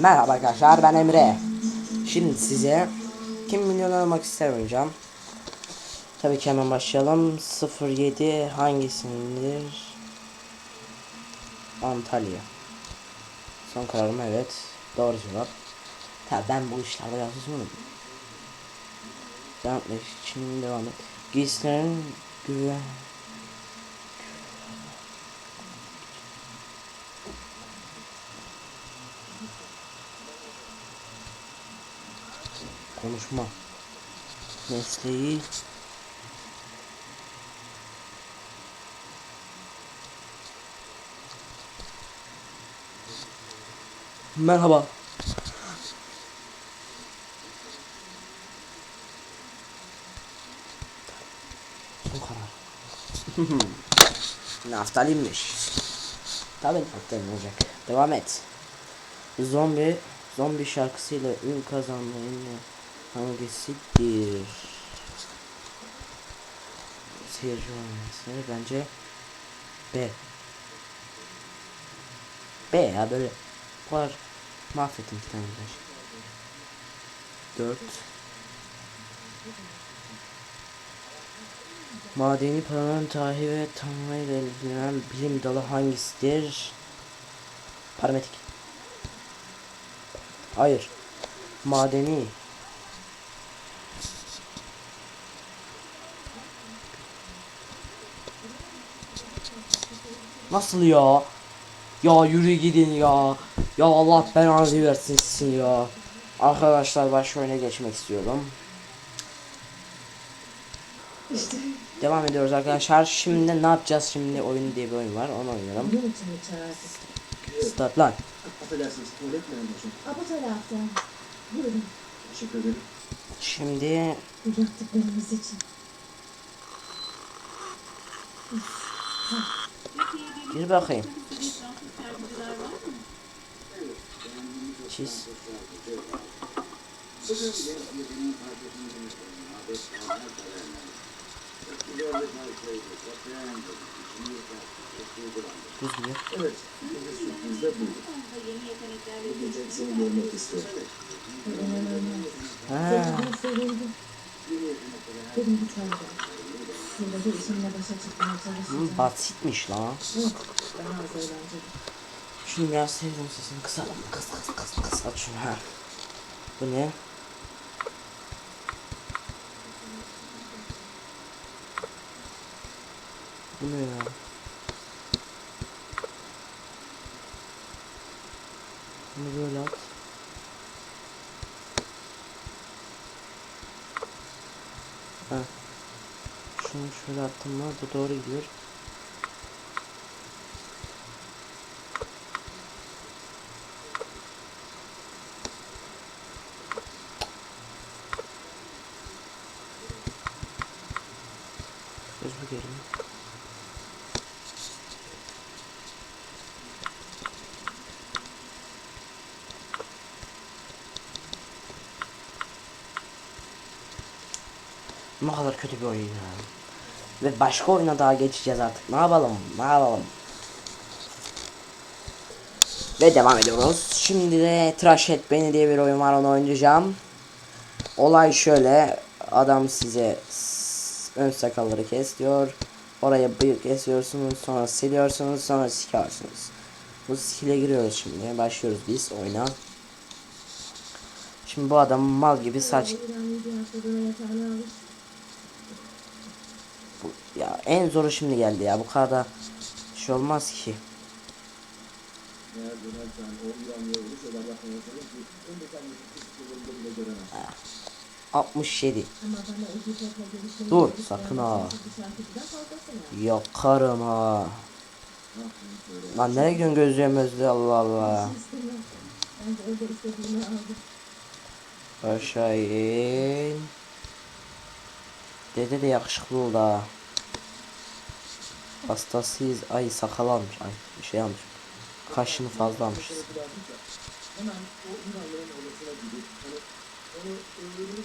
Merhaba arkadaşlar ben Emre. Şimdi size kim milyon olmak ister oynayacağım. Tabii ki hemen başlayalım. 07 hangisindir? Antalya. Son kararım evet. Doğru cevap. Tabii ben bu işlerde yazmışım. Devam etmek için devam et. Giysilerin güven konuşma mesleği Merhaba. Son karar. Naftalinmiş. Tabii naftalin olacak. Devam et. Zombi zombi şarkısıyla ün kazanmayın hangisidir? Seyirci olması bence B. B ya böyle kadar mahvettim bir tane. 4 Madeni paranın tarihi ve tanrıyla ilgilenen bilim dalı hangisidir? Parametrik. Hayır. Madeni. Nasıl ya? Ya yürü gidin ya. Ya Allah belanızı versin sizin ya. Arkadaşlar başka oyuna geçmek istiyorum. Devam ediyoruz arkadaşlar. Şimdi ne yapacağız? Şimdi oyun diye bir oyun var. Onu oynayalım. Start lan. Affedersiniz tuvalet mi hocam? Ha bu taraftan. Buyurun. Teşekkür ederim. Şimdi Bu yaptıklarımız için. Gir bakayım. Çiz. Gibi. Evet, sürpriz de bu. Bu gece seni görmek istiyorum. Ha. Benim bir tane var. Basitmiş lan. Daha. Şunu biraz sevdim sesini kısalım. Kıs kıs kıs kıs. Aç şunu ha. Bu ne? Bu ne ya? Bunu böyle at. Ha. Şunu şöyle attım mı bu doğru gidiyor. Özür dilerim. Ne kadar kötü bir oyun ya. Ve başka oyuna daha geçeceğiz artık. Ne yapalım? Ne yapalım? Ve devam ediyoruz. Şimdi de Tıraş Et Beni diye bir oyun var onu oynayacağım. Olay şöyle. Adam size ön sakalları kes diyor. Oraya bıyık kesiyorsunuz. Sonra siliyorsunuz. Sonra sikiyorsunuz. Bu skill'e giriyoruz şimdi. Başlıyoruz biz oyuna. Şimdi bu adam mal gibi saç Bu- ya en zoru şimdi geldi ya. Bu kadar da şey olmaz ki. Göremez. 67. Ama bana Ege Top'la görüşmeyi Dur, sakın ha. Yakarım ha. Lan nereye gidiyorsun gözlüğüm özlü Allah Allah. Aldım. Aşağı in. Dede de yakışıklı oldu ha. Hastasıyız. Ay sakal almış. Ay şey almış. Kaşını fazla almış. Hemen o İranlıların odasına gidip hani onu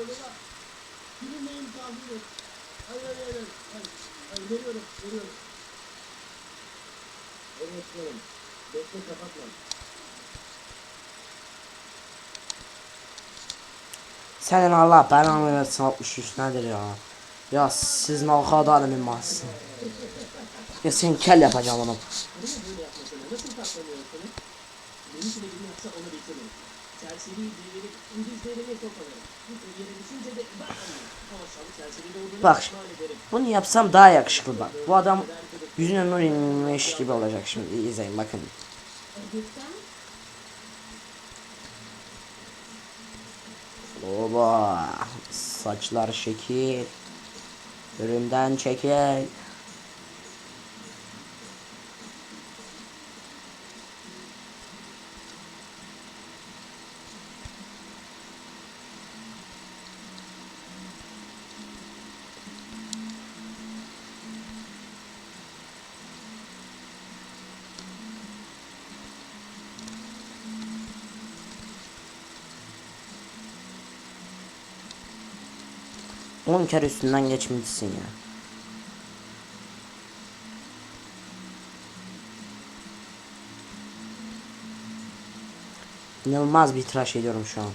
öldürürüz diyelim. kaldı. Hayır hayır hayır. Hayır, hayır veriyorum veriyorum. Evet canım. Bekle kapatma. Senin Allah belanı versin 63 nedir ya? Ya siz ne kadar mimmarsın. Ya sen kel yapacağım onu. Nasıl katlanıyor sana? Benim sürecimi yapsa onu bitiririm. Serseri devirip İngilizlerine sokarım. Bir yere düşünce de bak Ama serseri olduğunu. Bunu yapsam daha yakışıklı bak. Bu adam yüzüne nur inmiş gibi olacak şimdi. İzleyin bakın. Oba. Saçlar şekil. Üründen çekil. On kere üstünden geçmişsin ya. İnanılmaz bir tıraş ediyorum şu an.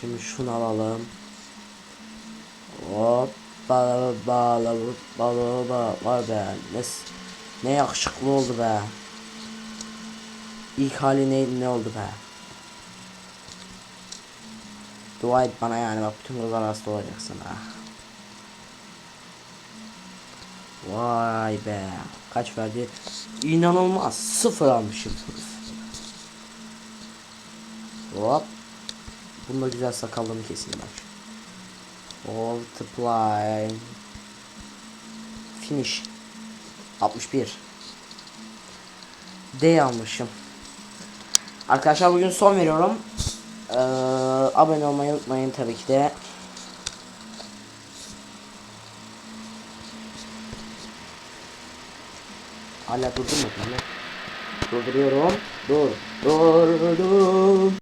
Şimdi şunu alalım. Hop bağla bağla bağla bağla var be. Ne, ne yakışıklı oldu be. İlk hali ne, ne oldu be. Dua et bana yani bak bütün kızlar hasta olacaksın ha. Vay be. Kaç verdi? İnanılmaz. Sıfır almışım. Hop. Bunda güzel sakallığımı keseyim bak. Multiply. Finish. 61. D almışım. Arkadaşlar bugün son veriyorum. Ee, abone olmayı unutmayın tabii ki de. Hala durdurmadım lan. Durduruyorum. Dur. Durdum.